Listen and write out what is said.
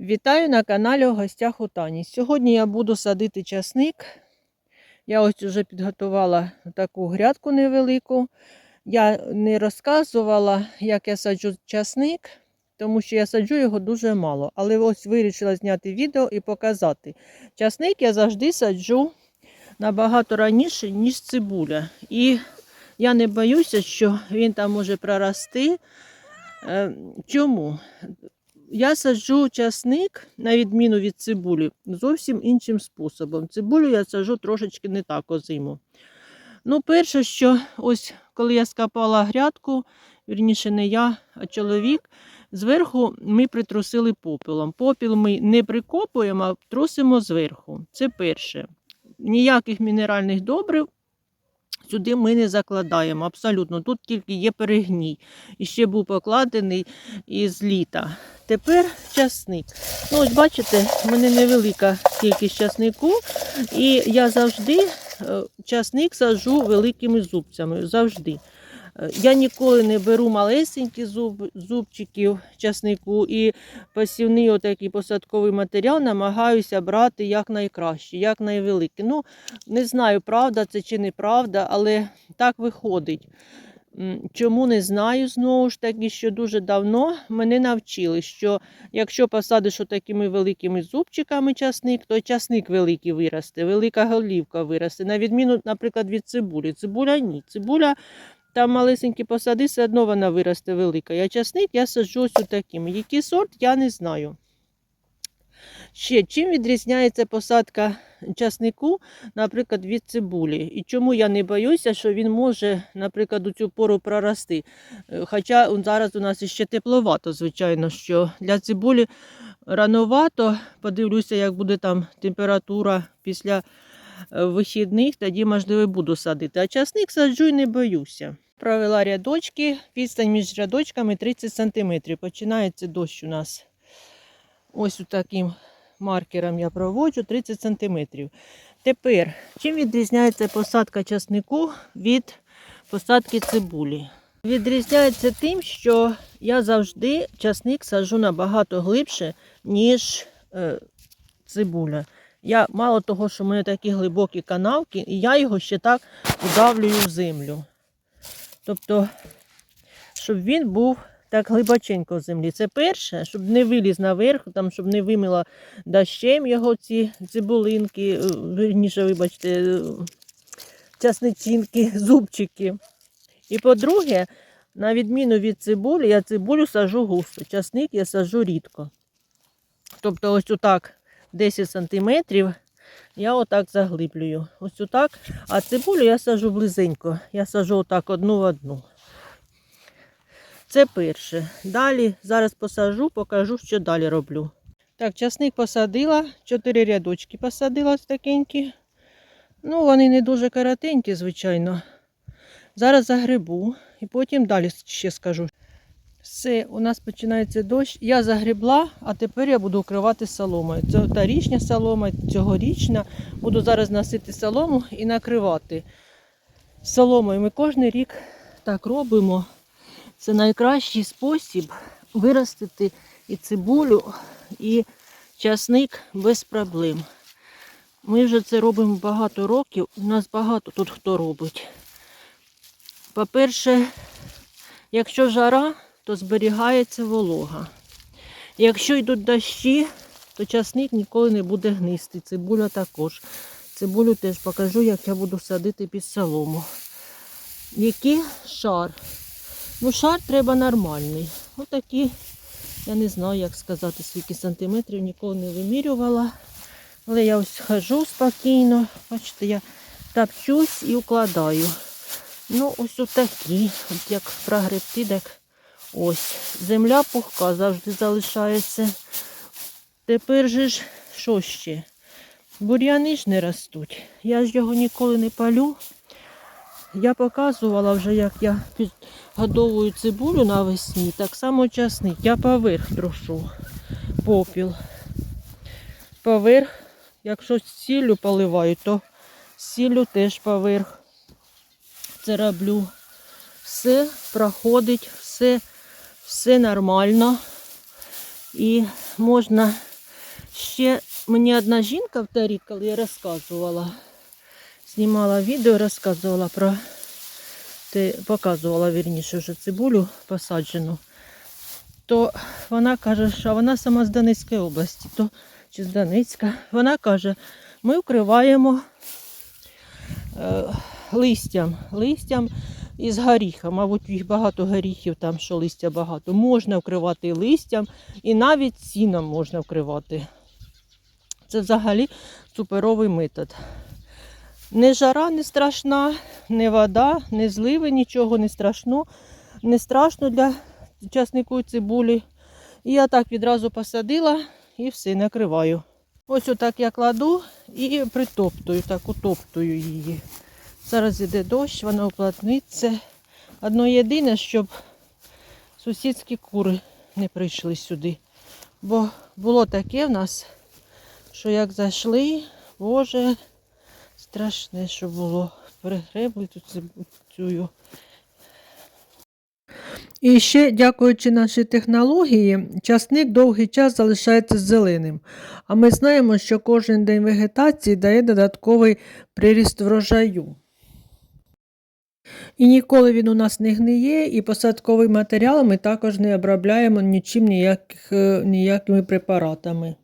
Вітаю на каналі у гостях у Тані. Сьогодні я буду садити часник. Я ось вже підготувала таку грядку невелику. Я не розказувала, як я саджу часник, тому що я саджу його дуже мало. Але ось вирішила зняти відео і показати. Часник я завжди саджу набагато раніше, ніж цибуля. І я не боюся, що він там може прорости. Е, Чому? Я саджу часник, на відміну від цибулі, зовсім іншим способом. Цибулю я саджу трошечки не так озиму. Ну, перше, що ось коли я скапала грядку, вірніше не я, а чоловік, зверху ми притрусили попелом. Попіл ми не прикопуємо, а трусимо зверху. Це перше. Ніяких мінеральних добрив сюди ми не закладаємо. Абсолютно. Тут тільки є перегній. І ще був покладений із літа. Тепер часник. Ну, ось бачите, в мене невелика кількість часнику, і я завжди е, часник сажу великими зубцями. Завжди. Я ніколи не беру малесенькі зуб, зубчиків часнику і посівний отакий посадковий матеріал намагаюся брати якнайкраще, якнайвеликий. Ну, не знаю, правда це чи неправда, але так виходить. Чому не знаю знову ж таки, що дуже давно мене навчили, що якщо посадиш такими великими зубчиками часник, то часник великий виросте, велика голівка виросте. На відміну, наприклад, від цибулі. Цибуля ні. Цибуля там малесенькі посади, все одно вона виросте велика. Я часник я саджу ось такими. Який сорт, я не знаю. Ще чим відрізняється посадка часнику, наприклад, від цибулі. І чому я не боюся, що він може, наприклад, у цю пору прорости. Е, Хоча зараз у нас іще тепловато, звичайно, що для цибулі рановато. Подивлюся, як буде там температура після е, вихідних, тоді, можливо, буду садити. А часник саджу і не боюся. Провела рядочки, відстань між рядочками 30 см. Починається дощ у нас. Ось таким маркером я проводжу 30 см. Тепер, чим відрізняється посадка часнику від посадки цибулі? Відрізняється тим, що я завжди часник саджу набагато глибше, ніж е, цибуля. Я мало того, що в мене такі глибокі канавки, і я його ще так удавлюю в землю. Тобто, щоб він був так глибоченько в землі. Це перше, щоб не виліз наверх, там, щоб не вимила дощем його ці цибулинки, е, вірніше, вибачте, е, часничинки, зубчики. І по-друге, на відміну від цибулі, я цибулю сажу густо, часник я сажу рідко. Тобто ось отак 10 сантиметрів я отак заглиблюю. Ось отак. А цибулю я сажу близенько. Я сажу отак одну в одну. Це перше. Далі зараз посажу, покажу, що далі роблю. Так, часник посадила, чотири рядочки посадила такенькі. Ну, вони не дуже коротенькі, звичайно. Зараз загребу і потім далі ще скажу. Все, у нас починається дощ. Я загребла, а тепер я буду укривати соломою. Це торічня солома, цьогорічна. Буду зараз носити солому і накривати соломою. Ми кожен рік так робимо. Це найкращий спосіб виростити і цибулю, і часник без проблем. Ми вже це робимо багато років. У нас багато тут хто робить. По-перше, якщо жара, то зберігається волога. Якщо йдуть дощі, то часник ніколи не буде гнисти. Цибуля також. Цибулю теж покажу, як я буду садити під солому. Який шар? Ну, шар треба нормальний. Отакі, я не знаю, як сказати, скільки сантиметрів, ніколи не вимірювала. Але я ось хожу спокійно. Бачите, я топчусь і укладаю. Ну, ось отакі. От як прогребти, так ось. Земля пухка завжди залишається. Тепер же ж, що ще? Бур'яни ж не ростуть. Я ж його ніколи не палю. Я показувала вже, як я підгодовую цибулю навесні, так само часник. Я поверх трошу попіл. Поверх, якщо сіллю поливаю, то сіллю теж поверх. Це роблю. Все проходить, все, все нормально. І можна Ще мені одна жінка в тарі, коли я розказувала, знімала відео, розказувала про те, показувала вірніше вже цибулю посаджену, то вона каже, що вона сама з Донецької області, то чи з Донецька. Вона каже, ми вкриваємо е, листям, листям із горіха. Мабуть, їх багато горіхів, там що листя багато. Можна вкривати листям і навіть сіном можна вкривати. Це взагалі суперовий метод. Не жара не страшна, не вода, не зливи, нічого не страшно. Не страшно для часнику цибулі. І я так відразу посадила і все накриваю. Ось отак я кладу і притоптую, так утоптую її. Зараз іде дощ, вона уплотниться. Одно єдине, щоб сусідські кури не прийшли сюди. Бо було таке в нас, що як зайшли, боже, страшне, що було. Перегребли тут цю. І ще, дякуючи нашій технології, часник довгий час залишається зеленим. А ми знаємо, що кожен день вегетації дає додатковий приріст врожаю. І ніколи він у нас не гниє, і посадковий матеріал ми також не обробляємо нічим ніяких, е, ніякими препаратами.